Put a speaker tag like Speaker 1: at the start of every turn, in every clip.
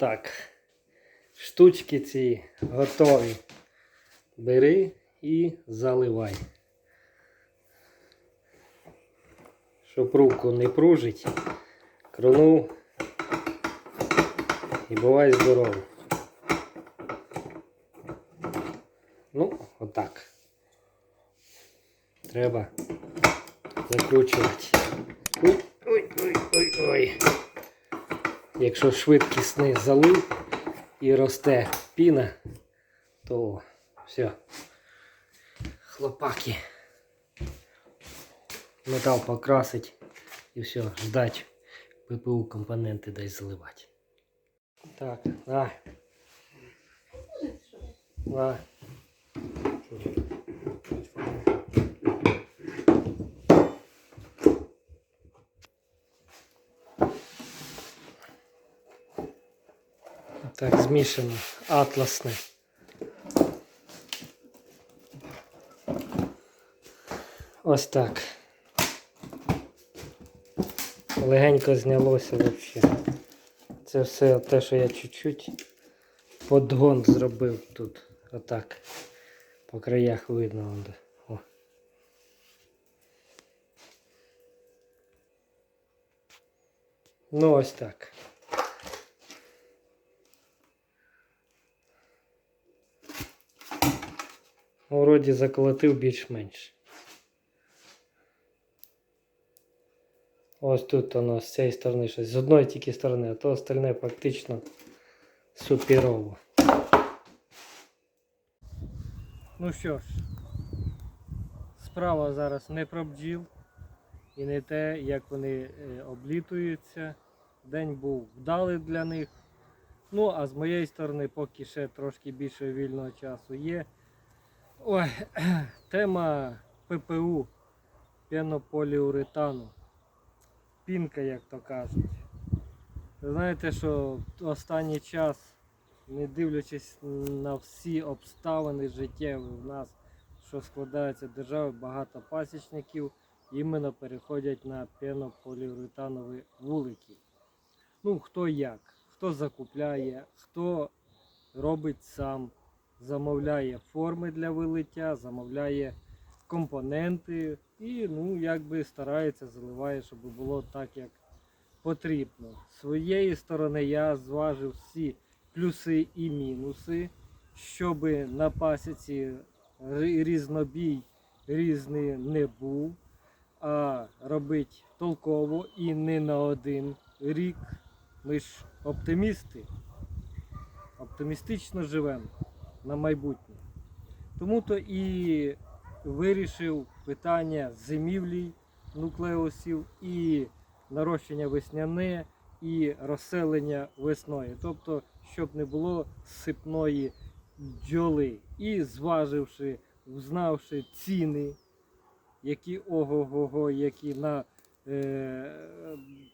Speaker 1: Отак. Штучки ці готові. Бери і заливай. Щоб руку не пружить. Кронув. І бувай здоровий. Ну, отак. Треба закручувати. Ой, ой, ой, ой, ой. Якщо швидкісний залив і росте піна, то все. Хлопаки. Метал покрасить і все, ждать ППУ компоненти дай заливати. Так, на. На. Так, змішано. Атласне. Ось так. Легенько знялося взагалі. Це все те, що я чуть-чуть подгон зробив тут. Отак. По краях видно. О. Ну ось так. Вроді заколотив більш-менш. Ось тут воно з цієї сторони щось. З одної тільки сторони, а то остальне фактично суперово. Ну що ж, справа зараз не про бджіл і не те, як вони е, облітуються. День був вдалий для них. Ну, а з моєї сторони, поки ще трошки більше вільного часу є. Ой, тема ППУ пенополіуретану. Пінка, як то кажуть. Ви знаєте, що останній час, не дивлячись на всі обставини життєві в нас, що складається держави, багато пасічників іменно переходять на пенополіуретанові вулики. Ну, хто як, хто закупляє, хто робить сам, замовляє форми для вилиття, замовляє компоненти і ну, якби старається, заливає, щоб було так, як потрібно. З своєї сторони я зважив всі плюси і мінуси, щоб на пасіці різнобій різний не був, а робити толково і не на один рік. Ми ж оптимісти. Оптимістично живемо на майбутнє. Тому то і вирішив питання зимівлі нуклеусів і нарощення весняне, і розселення весною. Тобто, щоб не було сипної бджоли. І зваживши, знавши ціни, які ого-го-го, які на е,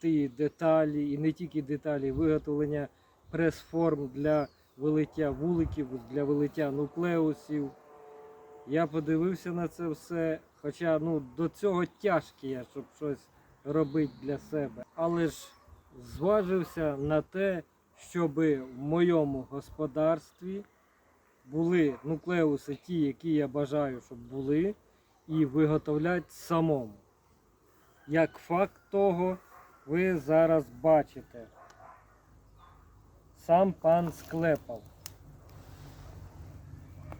Speaker 1: ті деталі, і не тільки деталі, виготовлення прес-форм для вилиття вуликів, для вилиття нуклеусів. Я подивився на це все, хоча ну, до цього тяжкі я, щоб щось робити для себе. Але ж зважився на те, щоб в моєму господарстві були нуклеуси ті, які я бажаю, щоб були, і виготовляти самому. Як факт того, ви зараз бачите. Сам пан склепав.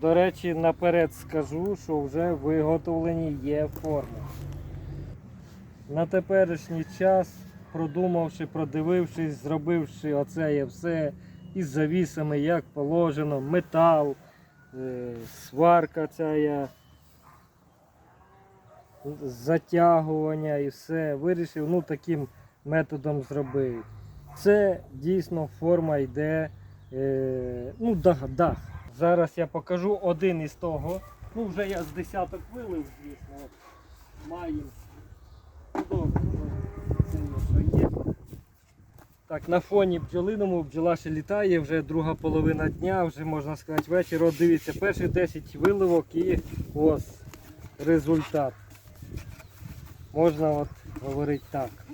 Speaker 1: До речі, наперед скажу, що вже виготовлені є форми. На теперішній час, продумавши, продивившись, зробивши оце є все із завісами, як положено, метал, е, сварка ця затягування і все, вирішив ну, таким методом зробити. Це дійсно форма йде, е, ну, дах, дах. Зараз я покажу один із того. Ну, вже я з десяток вилив, звісно. Маємо. Добре, це що є. Так, на фоні бджолиному бджола ще літає, вже друга половина дня, вже можна сказати вечір. От дивіться, перші 10 виливок і ось результат. Можна от говорити так.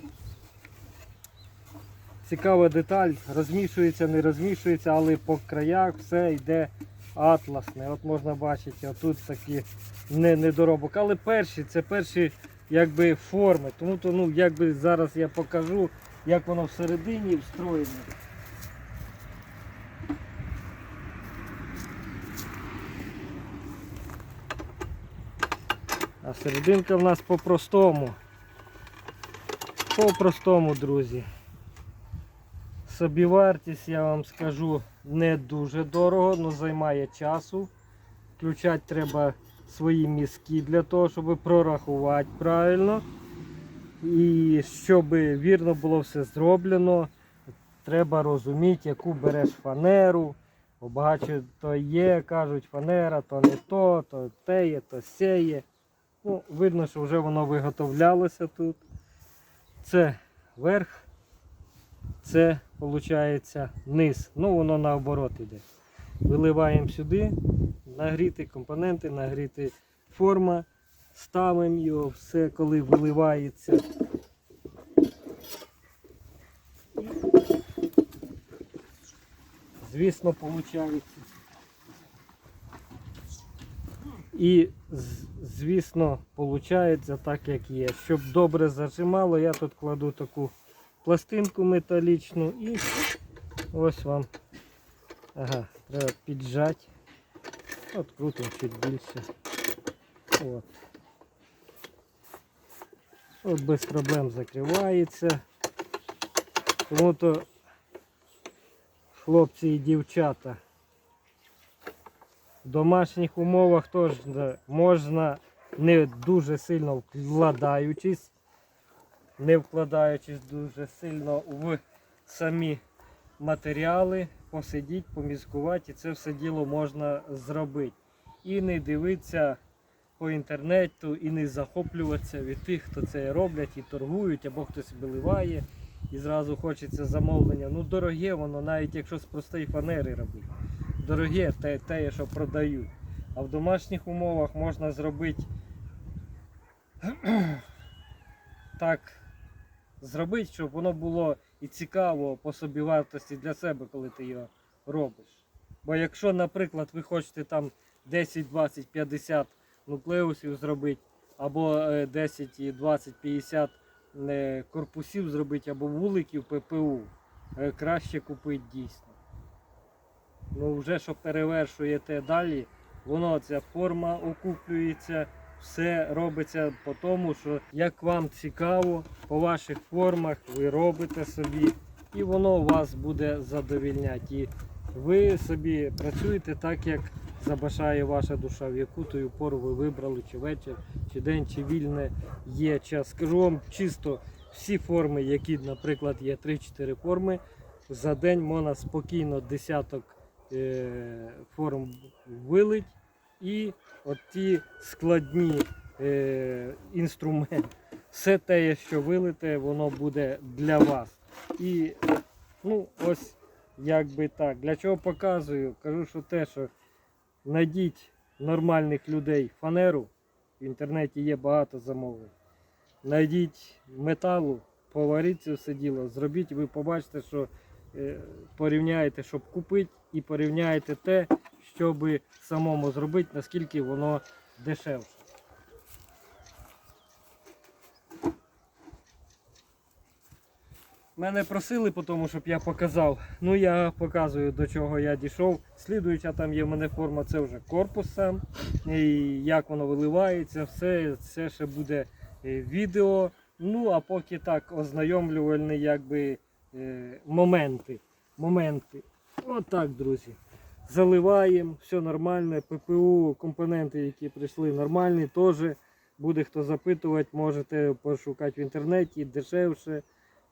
Speaker 1: Цікава деталь, розмішується, не розмішується, але по краях все йде атласне. От можна бачити, отут такі не, недоробок. Але перші, це перші якби форми. Тому то ну, якби зараз я покажу, як воно всередині встроєне. А серединка в нас по-простому. По-простому, друзі. Собівартість, я вам скажу, не дуже дорого, але займає часу. Включати треба свої мізки для того, щоб прорахувати правильно. І щоб вірно було все зроблено, треба розуміти, яку береш фанеру. Багато то є, кажуть, фанера, то не то, то те є, то сє. Ну, видно, що вже воно виготовлялося тут. Це верх, це виходить низ. Ну, воно наоборот іде. Виливаємо сюди, нагріти компоненти, нагріти форма, ставимо його, все коли виливається. Звісно, виходить. І звісно, виходить так, як є. Щоб добре зажимало, я тут кладу таку пластинку металічну і ось вам. Ага, треба піджати. От крутим чуть більше. От. От без проблем закривається. Тому то хлопці і дівчата в домашніх умовах теж можна не дуже сильно вкладаючись, не вкладаючись дуже сильно в самі матеріали, посидіть, поміскувати, і це все діло можна зробити. І не дивитися по інтернету, і не захоплюватися від тих, хто це роблять і торгують, або хтось виливає. І зразу хочеться замовлення. Ну, дороге воно, навіть якщо з простої фанери робити дороге те, те, що продають. А в домашніх умовах можна зробити так, зробити, щоб воно було і цікаво по собівартості для себе, коли ти його робиш. Бо якщо, наприклад, ви хочете там 10, 20, 50 нуклеусів зробити, або е, 10, 20, 50 е, корпусів зробити, або вуликів ППУ, е, краще купити дійсно. Ну вже що перевершуєте далі, воно ця форма окуплюється, все робиться по тому, що як вам цікаво, по ваших формах ви робите собі, і воно вас буде задовільняти. І ви собі працюєте так, як забажає ваша душа, в яку тою пору ви вибрали, чи вечір, чи день, чи вільне є час. Скажу вам чисто всі форми, які, наприклад, є 3-4 форми, за день можна спокійно десяток е, форм вилить і от ті складні е, інструменти. Все те, що вилите, воно буде для вас. І ну, ось якби так. Для чого показую? Кажу, що те, що знайдіть нормальних людей фанеру. В інтернеті є багато замовлень. Найдіть металу, поваріть це все діло, зробіть, ви побачите, що е, порівняєте, щоб купити, і порівняєте те, щоб самому зробити, наскільки воно дешевше. Мене просили тому, щоб я показав. Ну я показую до чого я дійшов. Слідуюча там є в мене форма, це вже корпус сам. І як воно виливається, все це ще буде е, відео. Ну а поки так ознайомлювальні якби е, моменти. моменти. Отак, друзі. Заливаємо, все нормально. ППУ, компоненти, які прийшли нормальні, теж буде хто запитувати, можете пошукати в інтернеті дешевше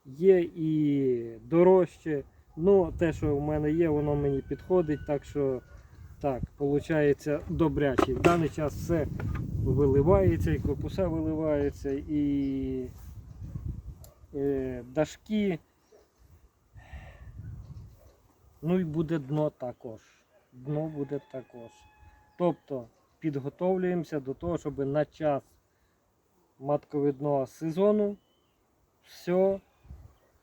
Speaker 1: є і дорожче. Ну, те, що в мене є, воно мені підходить, так що так, виходить добряче. В даний час все виливається, і корпуса виливаються, і е, дашки. Ну і буде дно також. Дно буде також. Тобто підготовлюємося до того, щоб на час матковидного сезону все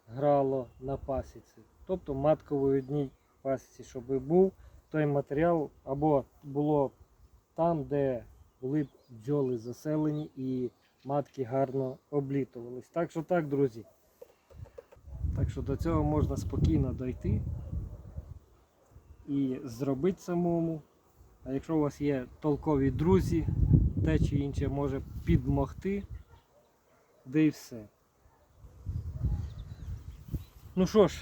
Speaker 1: грало на пасіці. Тобто маткової одній пасіці, щоб був той матеріал або було там, де були бджоли заселені і матки гарно облітувались. Так що так, друзі. Так що до цього можна спокійно дойти і зробити самому. А якщо у вас є толкові друзі, те чи інше може підмогти, де і все. Ну що ж,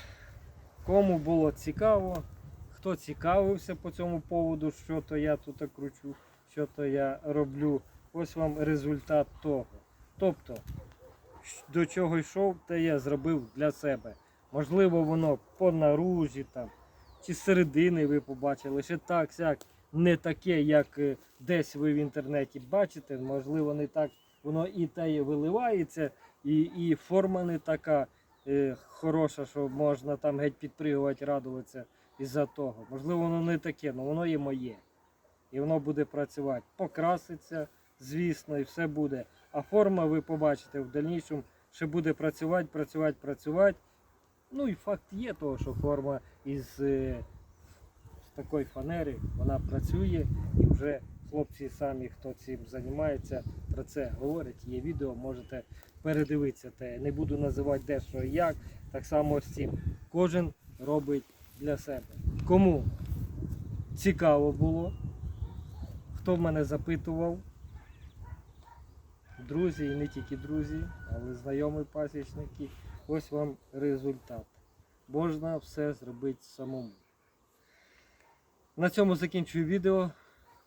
Speaker 1: кому було цікаво, хто цікавився по цьому поводу, що то я тут кручу, що то я роблю, ось вам результат того. Тобто, до чого йшов, те я зробив для себе. Можливо, воно по наружі там, чи середини ви побачили, ще так, сяк, не таке, як е, десь ви в інтернеті бачите. Можливо, не так воно і те і виливається, і, і форма не така е, хороша, що можна там геть підпригувати, радуватися із-за того. Можливо, воно не таке, але воно є моє. І воно буде працювати. Покраситься, звісно, і все буде. А форма ви побачите в дальнішому, ще буде працювати, працювати, працювати. Ну і факт є того, що форма із е, з такої фанери вона працює і вже хлопці самі, хто цим займається, про це говорять. Є відео, можете передивитися те. Не буду називати де що і як. Так само з цим. Кожен робить для себе. Кому цікаво було, хто в мене запитував, друзі і не тільки друзі, але знайомі пасічники. Ось вам результат. Можна все зробити самому. На цьому закінчую відео.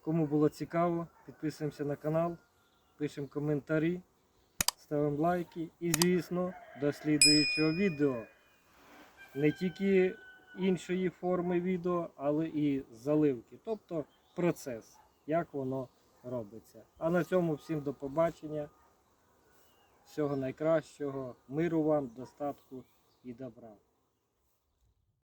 Speaker 1: Кому було цікаво, підписуємося на канал, пишемо коментарі, ставимо лайки і, звісно, до слідуючого відео. Не тільки іншої форми відео, але і заливки. Тобто процес, як воно робиться. А на цьому всім до побачення. Всього найкращого, миру вам, достатку і добра.